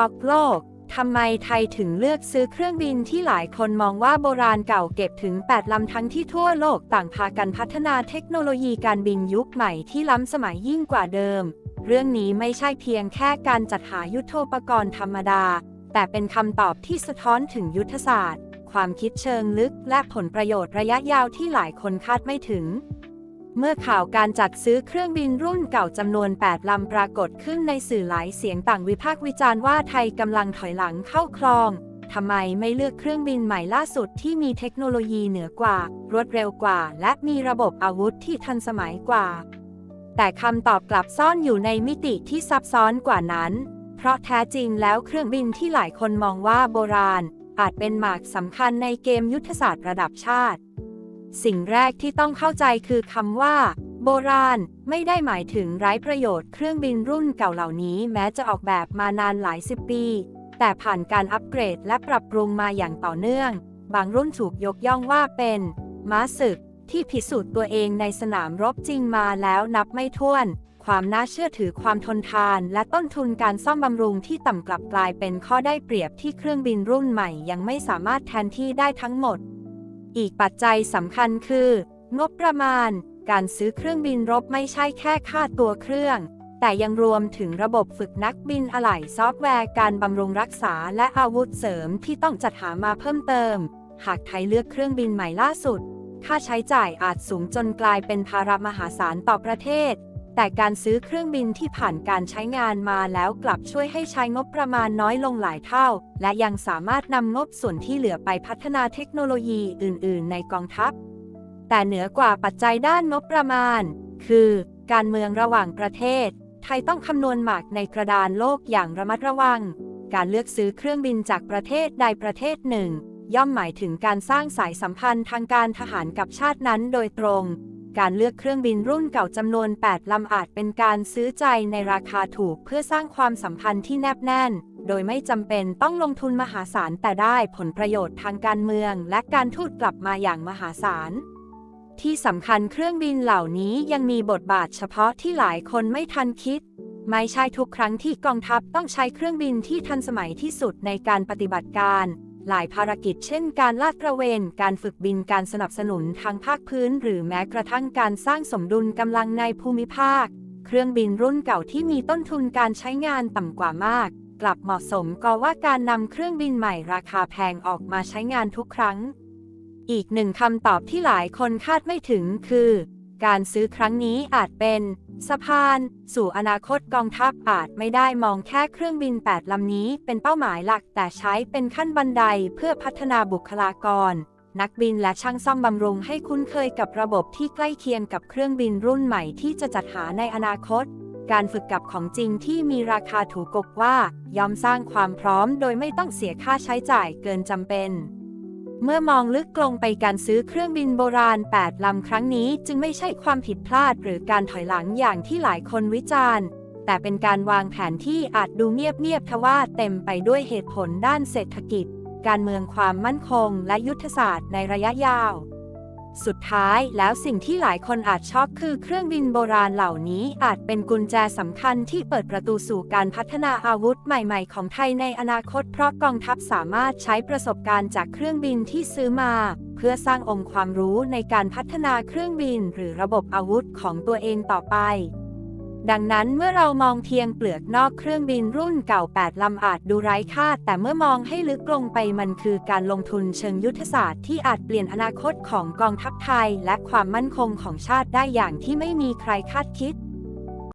ช็อกโลก ทำไมไทยถึงเลือกซื้อเครื่องบินที่หลายคนมองว่าโบราณเก่าเก็บถึง 8 ลำทั้งที่ทั่วโลกต่างพากันพัฒนาเทคโนโลยีการบินยุคใหม่ที่ล้ำสมัยยิ่งกว่าเดิม เรื่องนี้ไม่ใช่เพียงแค่การจัดหายุทโธปกรณ์ธรรมดา แต่เป็นคำตอบที่สะท้อนถึงยุทธศาสตร์ ความคิดเชิงลึก และผลประโยชน์ระยะยาวที่หลายคนคาดไม่ถึง เมื่อข่าวการจัดซื้อเครื่องบินรุ่นเก่าจำนวน 8 ลำปรากฏขึ้นในสื่อหลายเสียงต่างวิพากษ์วิจารณ์ว่าไทยกำลังถอยหลังเข้าคลอง ทำไมไม่เลือกเครื่องบินใหม่ล่าสุดที่มีเทคโนโลยีเหนือกว่า รวดเร็วกว่า และมีระบบอาวุธที่ทันสมัยกว่า แต่คำตอบกลับซ่อนอยู่ในมิติที่ซับซ้อนกว่านั้น เพราะแท้จริงแล้วเครื่องบินที่หลายคนมองว่าโบราณ อาจเป็นหมากสำคัญในเกมยุทธศาสตร์ระดับชาติ สิ่งแรกที่ต้องเข้าใจคือคำว่า โบราณ ไม่ได้หมายถึงไร้ประโยชน์เครื่องบินรุ่นเก่าเหล่านี้แม้จะออกแบบมานานหลายสิบปี แต่ผ่านการอัปเกรดและปรับปรุงมาอย่างต่อเนื่อง บางรุ่นถูกยกย่องว่าเป็น ม้าศึก ที่พิสูจน์ตัวเองในสนามรบจริงมาแล้วนับไม่ถ้วน ความน่าเชื่อถือความทนทาน และต้นทุนการซ่อมบำรุงที่ต่ำกลับกลายเป็นข้อได้เปรียบที่เครื่องบินรุ่นใหม่ ยังไม่สามารถแทนที่ได้ทั้งหมด อีกปัจจัยสำคัญคือ งบประมาณ การซื้อเครื่องบินรบไม่ใช่แค่ค่าตัวเครื่อง แต่ยังรวมถึงระบบฝึกนักบินอะไหล่ซอฟต์แวร์การบำรุงรักษาและอาวุธเสริมที่ต้องจัดหามาเพิ่มเติม หากไทยเลือกเครื่องบินใหม่ล่าสุด ค่าใช้จ่ายอาจสูงจนกลายเป็นภาระมหาศาลต่อประเทศ แต่การซื้อเครื่องบินที่ผ่านการใช้งานมาแล้วกลับช่วยให้ใช้งบประมาณน้อยลงหลายเท่า และยังสามารถนำงบส่วนที่เหลือไปพัฒนาเทคโนโลยีอื่น ๆ ในกองทัพ แต่เหนือกว่าปัจจัยด้านงบประมาณ คือ การเมืองระหว่างประเทศ ไทยต้องคำนวณหมากในกระดานโลกอย่างระมัดระวัง การเลือกซื้อเครื่องบินจากประเทศใดประเทศหนึ่ง ย่อมหมายถึงการสร้างสายสัมพันธ์ทางการทหารกับชาตินั้นโดยตรง การเลือกเครื่องบินรุ่นเก่าจำนวน 8 ลำอาจเป็นการซื้อใจในราคาถูกเพื่อสร้างความสัมพันธ์ที่แนบแน่น โดยไม่จำเป็นต้องลงทุนมหาศาลแต่ได้ผลประโยชน์ทางการเมือง และการทูตกลับมาอย่างมหาศาล ที่สำคัญเครื่องบินเหล่านี้ยังมีบทบาทเฉพาะที่หลายคนไม่ทันคิด ไม่ใช่ทุกครั้งที่กองทัพต้องใช้เครื่องบินที่ทันสมัยที่สุดในการปฏิบัติการ หลายภารกิจเช่นการลาดตระเวน การฝึกบินการสนับสนุนทางภาคพื้น หรือแม้กระทั่งการสร้างสมดุลกำลังในภูมิภาค เครื่องบินรุ่นเก่าที่มีต้นทุนการใช้งานต่ำกว่ามาก กลับเหมาะสมก็ว่าการนำเครื่องบินใหม่ราคาแพงออกมาใช้งานทุกครั้ง อีกหนึ่งคำตอบที่หลายคนคาดไม่ถึงคือ การซื้อครั้งนี้อาจเป็น สะพาน สู่อนาคตกองทัพอาจไม่ได้มองแค่เครื่องบิน 8 ลำนี้เป็นเป้าหมายหลักแต่ใช้เป็นขั้นบันไดเพื่อพัฒนาบุคลากร นักบินและช่างซ่อมบำรุงให้คุ้นเคยกับระบบที่ใกล้เคียงกับเครื่องบินรุ่นใหม่ที่จะจัดหาในอนาคต การฝึกกับของจริงที่มีราคาถูกกกว่า ยอมสร้างความพร้อมโดยไม่ต้องเสียค่าใช้จ่ายเกินจำเป็น เมื่อมองลึกลงไปการซื้อเครื่องบินโบราณ 8 ลำครั้งนี้จึงไม่ใช่ความผิดพลาดหรือการถอยหลังอย่างที่หลายคนวิจารณ์ แต่เป็นการวางแผนที่อาจดูเงียบๆทว่าเต็มไปด้วยเหตุผลด้านเศรษฐกิจ การเมืองความมั่นคง และยุทธศาสตร์ในระยะยาว สุดท้ายแล้วสิ่งที่หลายคนอาจช็อกคือเครื่องบินโบราณเหล่านี้อาจเป็นกุญแจสำคัญที่เปิดประตูสู่การพัฒนาอาวุธใหม่ๆ ของไทยในอนาคต เพราะกองทัพสามารถใช้ประสบการณ์จากเครื่องบินที่ซื้อมา เพื่อสร้างองค์ความรู้ในการพัฒนาเครื่องบิน หรือระบบอาวุธของตัวเองต่อไป ดังนั้นเมื่อเรามองเพียงเปลือกนอกเครื่องบินรุ่นเก่า 8 ลำอาจดูไร้ค่า แต่เมื่อมองให้ลึกลงไปมันคือการลงทุนเชิงยุทธศาสตร์ที่อาจเปลี่ยนอนาคตของกองทัพไทย และความมั่นคงของชาติได้อย่างที่ไม่มีใครคาดคิด